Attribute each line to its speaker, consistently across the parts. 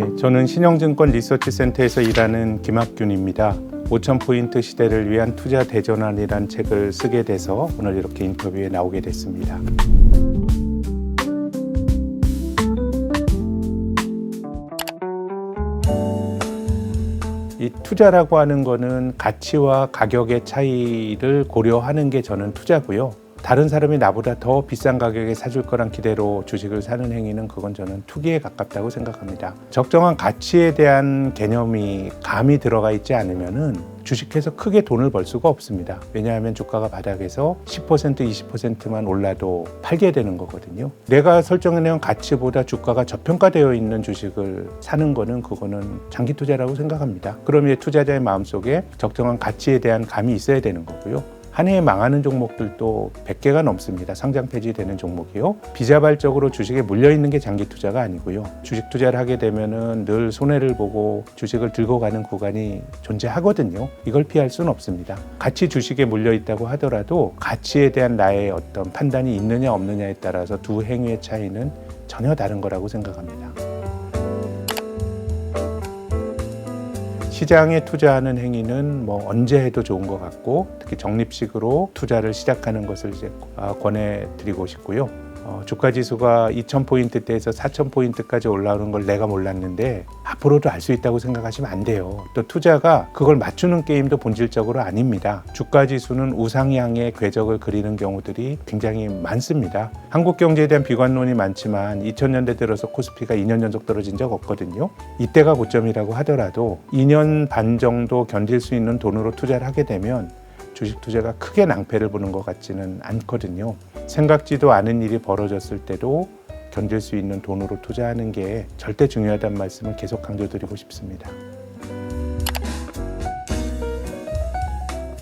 Speaker 1: 예, 저는 신영증권 리서치센터에서 일하는 김학균입니다. 5,000포인트 시대를 위한 투자 대전환이란 책을 쓰게 돼서 오늘 이렇게 인터뷰에 나오게 됐습니다. 이 투자라고 하는 거는 가치와 가격의 차이를 고려하는 게 저는 투자고요. 다른 사람이 나보다 더 비싼 가격에 사줄 거란 기대로 주식을 사는 행위는 그건 저는 투기에 가깝다고 생각합니다. 적정한 가치에 대한 개념이 감이 들어가 있지 않으면은 주식해서 크게 돈을 벌 수가 없습니다. 왜냐하면 주가가 바닥에서 10% 20%만 올라도 팔게 되는 거거든요. 내가 설정해놓은 가치보다 주가가 저평가되어 있는 주식을 사는 거는 그거는 장기 투자라고 생각합니다. 그럼 이제 투자자의 마음속에 적정한 가치에 대한 감이 있어야 되는 거고요. 한 해에 망하는 종목들도 100개가 넘습니다. 상장 폐지되는 종목이요. 비자발적으로 주식에 물려 있는 게 장기 투자가 아니고요. 주식 투자를 하게 되면은 늘 손해를 보고 주식을 들고 가는 구간이 존재하거든요. 이걸 피할 수는 없습니다. 같이 주식에 물려 있다고 하더라도 가치에 대한 나의 어떤 판단이 있느냐 없느냐에 따라서 두 행위의 차이는 전혀 다른 거라고 생각합니다. 시장에 투자하는 행위는 뭐 언제 해도 좋은 것 같고 특히 적립식으로 투자를 시작하는 것을 이제 아, 권해드리고 싶고요. 어, 주가 지수가 2,000포인트대에서 4,000포인트까지 올라오는 걸 내가 몰랐는데 앞으로도 알 수 있다고 생각하시면 안 돼요. 또 투자가 그걸 맞추는 게임도 본질적으로 아닙니다. 주가 지수는 우상향의 궤적을 그리는 경우들이 굉장히 많습니다. 한국 경제에 대한 비관론이 많지만 2000년대 들어서 코스피가 2년 연속 떨어진 적 없거든요. 이때가 고점이라고 하더라도 2년 반 정도 견딜 수 있는 돈으로 투자를 하게 되면 주식 투자가 크게 낭패를 보는 것 같지는 않거든요. 생각지도 않은 일이 벌어졌을 때도 견딜 수 있는 돈으로 투자하는 게 절대 중요하다는 말씀을 계속 강조드리고 싶습니다.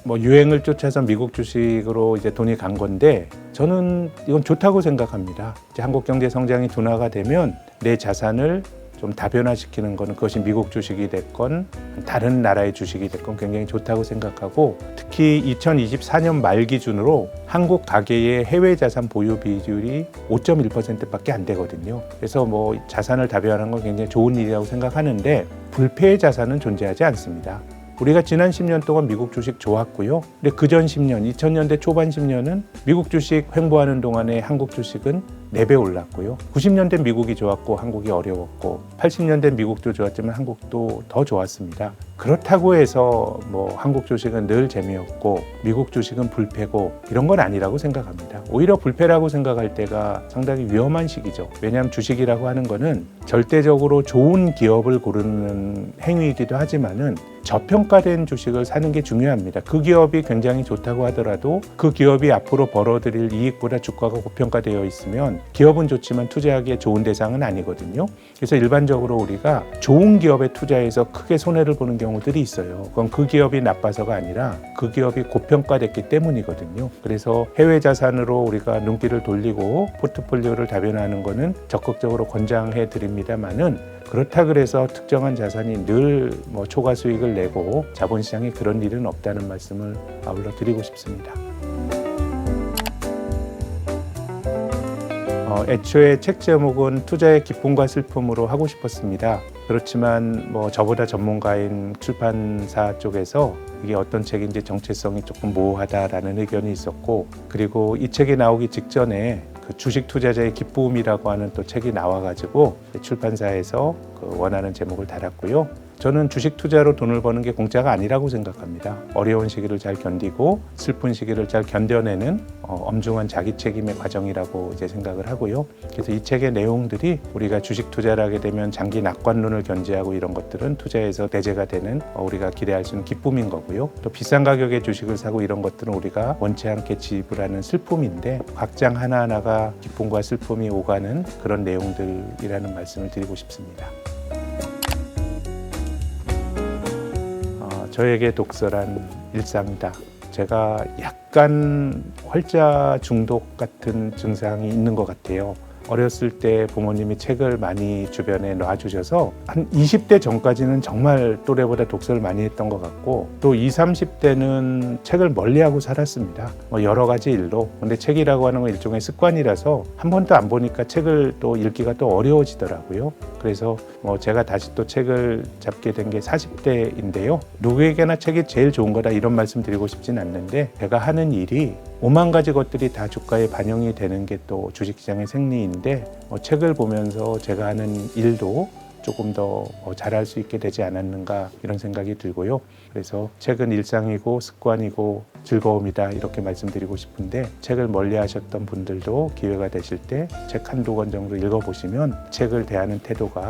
Speaker 1: 뭐 유행을 쫓아서 미국 주식으로 이제 돈이 간 건데 저는 이건 좋다고 생각합니다. 한국 경제 성장이 둔화가 되면 내 자산을 좀 다변화시키는 것은 그것이 미국 주식이 됐건 다른 나라의 주식이 됐건 굉장히 좋다고 생각하고 특히 2024년 말 기준으로 한국 가계의 해외 자산 보유 비율이 5.1%밖에 안 되거든요. 그래서 뭐 자산을 다변화하는 건 굉장히 좋은 일이라고 생각하는데 불패의 자산은 존재하지 않습니다. 우리가 지난 10년 동안 미국 주식 좋았고요. 근데 그전 10년, 2000년대 초반 10년은 미국 주식 횡보하는 동안에 한국 주식은 4배 올랐고요. 90년대 미국이 좋았고 한국이 어려웠고 80년대 미국도 좋았지만 한국도 더 좋았습니다. 그렇다고 해서 뭐 한국 주식은 늘 재미없고 미국 주식은 불패고 이런 건 아니라고 생각합니다. 오히려 불패라고 생각할 때가 상당히 위험한 시기죠. 왜냐하면 주식이라고 하는 거는 절대적으로 좋은 기업을 고르는 행위이기도 하지만은 저평가된 주식을 사는 게 중요합니다. 그 기업이 굉장히 좋다고 하더라도 그 기업이 앞으로 벌어들일 이익보다 주가가 고평가되어 있으면 기업은 좋지만 투자하기에 좋은 대상은 아니거든요. 그래서 일반적으로 우리가 좋은 기업에 투자해서 크게 손해를 보는 경우들이 있어요. 그건 그 기업이 나빠서가 아니라 그 기업이 고평가됐기 때문이거든요. 그래서 해외 자산으로 우리가 눈길을 돌리고 포트폴리오를 다변화하는 것은 적극적으로 권장해 드립니다만은 그렇다 그래서 특정한 자산이 늘 뭐 초과 수익을 내고 자본시장에 그런 일은 없다는 말씀을 아울러 드리고 싶습니다. 어, 애초에 책 제목은 투자의 기쁨과 슬픔으로 하고 싶었습니다. 그렇지만 뭐 저보다 전문가인 출판사 쪽에서 이게 어떤 책인지 정체성이 조금 모호하다라는 의견이 있었고 그리고 이 책이 나오기 직전에 그 주식 투자자의 기쁨이라고 하는 또 책이 나와가지고 출판사에서 그 원하는 제목을 달았고요. 저는 주식 투자로 돈을 버는 게 공짜가 아니라고 생각합니다. 어려운 시기를 잘 견디고 슬픈 시기를 잘 견뎌내는 어, 엄중한 자기 책임의 과정이라고 이제 생각을 하고요. 그래서 이 책의 내용들이 우리가 주식 투자를 하게 되면 장기 낙관론을 견제하고 이런 것들은 투자에서 내재가 되는 어, 우리가 기대할 수 있는 기쁨인 거고요. 또 비싼 가격에 주식을 사고 이런 것들은 우리가 원치 않게 지불 하는 슬픔인데 각장 하나하나가 기쁨과 슬픔이 오가는 그런 내용들이라는 말씀을 드리고 싶습니다. 저에게 독서란 일상이다. 제가 약간 활자 중독 같은 증상이 있는 것 같아요. 어렸을 때 부모님이 책을 많이 주변에 놔주셔서 한 20대 전까지는 정말 또래보다 독서를 많이 했던 것 같고 또 20, 30대는 책을 멀리하고 살았습니다. 뭐 여러 가지 일로. 근데 책이라고 하는 건 일종의 습관이라서 한 번도 안 보니까 책을 또 읽기가 또 어려워지더라고요. 그래서 뭐 제가 다시 또 책을 잡게 된 게 40대인데요. 누구에게나 책이 제일 좋은 거다 이런 말씀 드리고 싶진 않는데 제가 하는 일이 오만 가지 것들이 다 주가에 반영이 되는 게 또 주식시장의 생리인데 어, 책을 보면서 제가 하는 일도 조금 더 어, 잘할 수 있게 되지 않았는가 이런 생각이 들고요. 그래서 책은 일상이고 습관이고 즐거움이다 이렇게 말씀드리고 싶은데 책을 멀리 하셨던 분들도 기회가 되실 때 책 한두 권 정도 읽어보시면 책을 대하는 태도가